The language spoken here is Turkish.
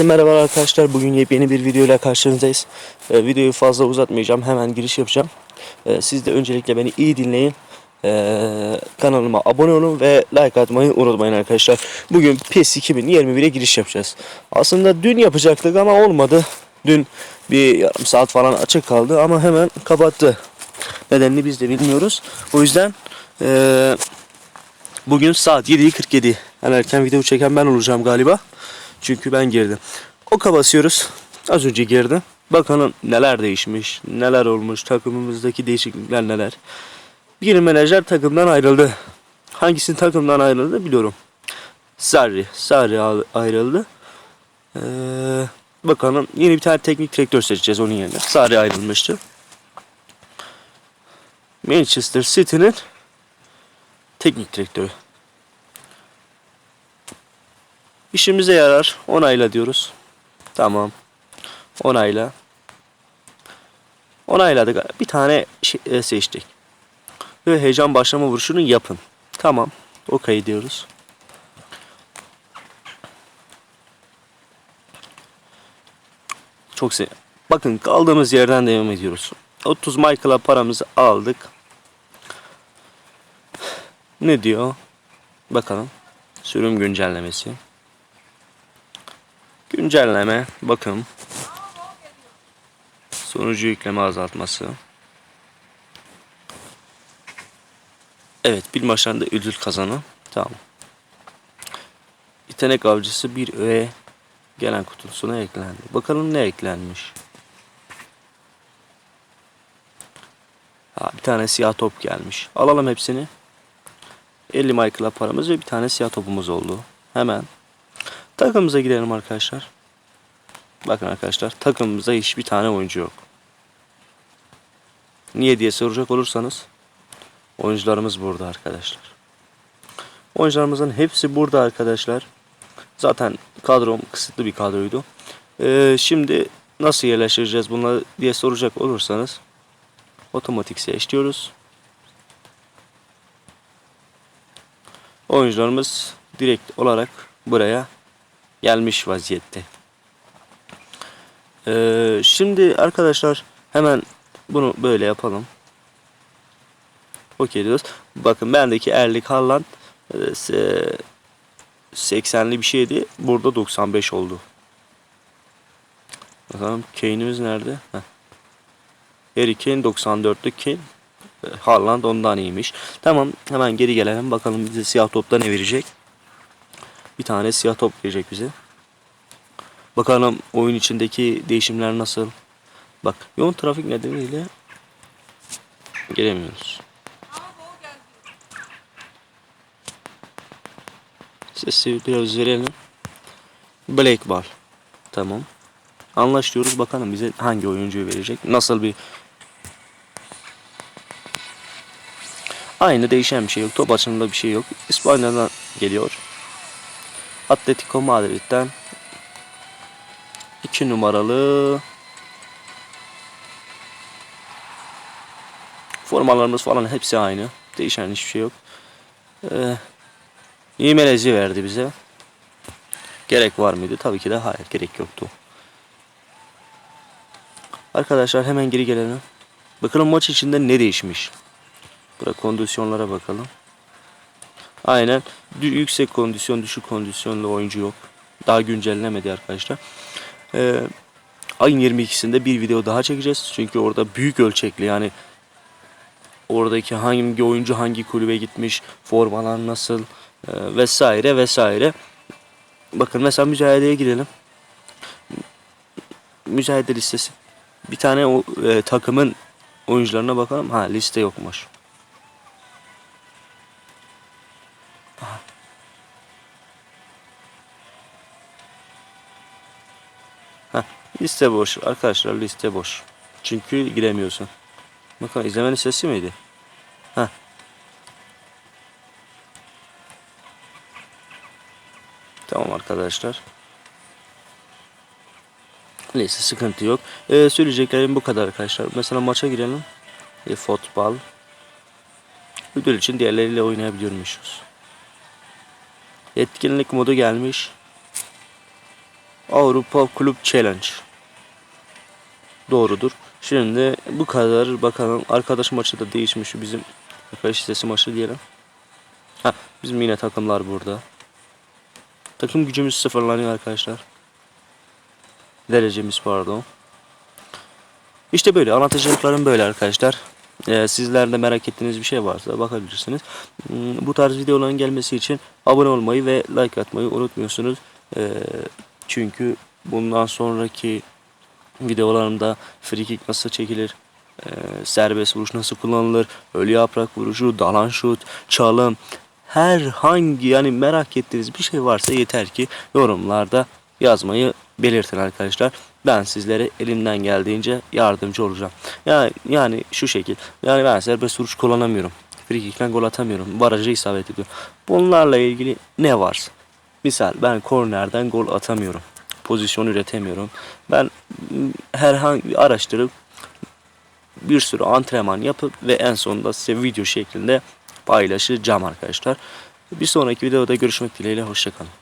Herkese merhaba arkadaşlar. Bugün yepyeni bir video ile karşınızdayız. Ee, videoyu fazla uzatmayacağım. Hemen giriş yapacağım. Ee, siz de öncelikle beni iyi dinleyin. Ee, kanalıma abone olun ve like atmayı unutmayın arkadaşlar. Bugün PES 2021'e giriş yapacağız. Aslında dün yapacaktık ama olmadı. Dün bir yarım saat falan açık kaldı ama hemen kapattı. Nedenini biz de bilmiyoruz. O yüzden ee, bugün saat 7.47. En erken video çeken ben olacağım galiba. Çünkü ben girdim. Oka basıyoruz. Az önce girdim. Bakalım neler değişmiş, neler olmuş, takımımızdaki değişiklikler neler. Bir menajer takımdan ayrıldı. Hangisinin takımdan ayrıldı biliyorum. Sarri. Sarri ayrıldı. Ee, bakalım yeni bir tane teknik direktör seçeceğiz onun yerine. Sarri ayrılmıştı. Manchester City'nin teknik direktörü. İşimize yarar. Onayla diyoruz. Tamam. Onayla. Onayladık. Bir tane şey- e, seçtik. Ve heyecan başlama vuruşunu yapın. Tamam. Okey diyoruz. Çok sev. Bakın kaldığımız yerden devam ediyoruz. 30 Michael'a paramızı aldık. Ne diyor? Bakalım. Sürüm güncellemesi. Güncelleme, bakım. Sonucu yükleme azaltması. Evet, bir maçlarında ödül kazanı. Tamam. Yetenek avcısı bir öğe gelen kutusuna eklendi. Bakalım ne eklenmiş. Ha, bir tane siyah top gelmiş. Alalım hepsini. 50 Michael'a paramız ve bir tane siyah topumuz oldu. Hemen Takımımıza gidelim arkadaşlar. Bakın arkadaşlar takımımızda hiçbir tane oyuncu yok. Niye diye soracak olursanız oyuncularımız burada arkadaşlar. Oyuncularımızın hepsi burada arkadaşlar. Zaten kadrom kısıtlı bir kadroydu. Ee, şimdi nasıl yerleştireceğiz bunları diye soracak olursanız otomatik seç diyoruz. Oyuncularımız direkt olarak buraya gelmiş vaziyette. Ee, şimdi arkadaşlar hemen bunu böyle yapalım. Okey diyoruz. Bakın bendeki Erlik Haaland e, se- 80'li bir şeydi. Burada 95 oldu. Bakalım Kane'imiz nerede? Heh. Harry Kane 94'lük Kane. E, Haaland ondan iyiymiş. Tamam hemen geri gelelim. Bakalım bize siyah topta ne verecek. Bir tane siyah top verecek bize. Bakalım oyun içindeki değişimler nasıl. Bak yoğun trafik nedeniyle gelemiyoruz. Sesi biraz verelim. Black Ball. Tamam. Anlaşıyoruz. Bakalım bize hangi oyuncuyu verecek. Nasıl bir Aynı değişen bir şey yok. Top açımında bir şey yok. İspanya'dan geliyor. Atletico Madrid'den 2 numaralı formalarımız falan hepsi aynı. Değişen hiçbir şey yok. Ee, iyi melezi verdi bize. Gerek var mıydı? Tabii ki de hayır. Gerek yoktu. Arkadaşlar hemen geri gelelim. Bakalım maç içinde ne değişmiş. Burada kondisyonlara bakalım. Aynen. Yüksek kondisyon, düşük kondisyonlu oyuncu yok. Daha güncellemedi arkadaşlar. Ee, ayın 22'sinde bir video daha çekeceğiz. Çünkü orada büyük ölçekli yani oradaki hangi oyuncu hangi kulübe gitmiş, formalar nasıl e, vesaire vesaire. Bakın mesela mücadeleye girelim. Mücadele listesi. Bir tane o e, takımın oyuncularına bakalım. Ha liste yokmuş. Liste boş arkadaşlar liste boş. Çünkü giremiyorsun. Bakın izleme listesi miydi? Heh. Tamam arkadaşlar. Neyse sıkıntı yok. Ee, söyleyeceklerim bu kadar arkadaşlar. Mesela maça girelim. E, futbol. Ödül için diğerleriyle oynayabiliyormuşuz. Etkinlik modu gelmiş. Avrupa Kulüp Challenge. Doğrudur. Şimdi bu kadar bakalım. Arkadaş maçı da değişmiş bizim. Arkadaş sesi maçı diyelim. Ha, bizim yine takımlar burada. Takım gücümüz sıfırlanıyor arkadaşlar. Derecemiz pardon. İşte böyle anlatacaklarım böyle arkadaşlar. Ee, sizler de merak ettiğiniz bir şey varsa bakabilirsiniz. Hmm, Bu tarz videoların gelmesi için abone olmayı ve like atmayı unutmuyorsunuz. Ee, çünkü bundan sonraki videolarımda free kick nasıl çekilir, e, serbest vuruş nasıl kullanılır, ölü yaprak vuruşu, dalan şut, çalım, herhangi yani merak ettiğiniz bir şey varsa yeter ki yorumlarda yazmayı belirtin arkadaşlar. Ben sizlere elimden geldiğince yardımcı olacağım. Yani, yani şu şekil. Yani ben serbest vuruş kullanamıyorum. Free kick'ten gol atamıyorum. Barajı isabet ediyorum. Bunlarla ilgili ne varsa. Misal ben kornerden gol atamıyorum. Pozisyon üretemiyorum. Ben m, herhangi araştırıp bir sürü antrenman yapıp ve en sonunda size video şeklinde paylaşacağım arkadaşlar. Bir sonraki videoda görüşmek dileğiyle hoşçakalın.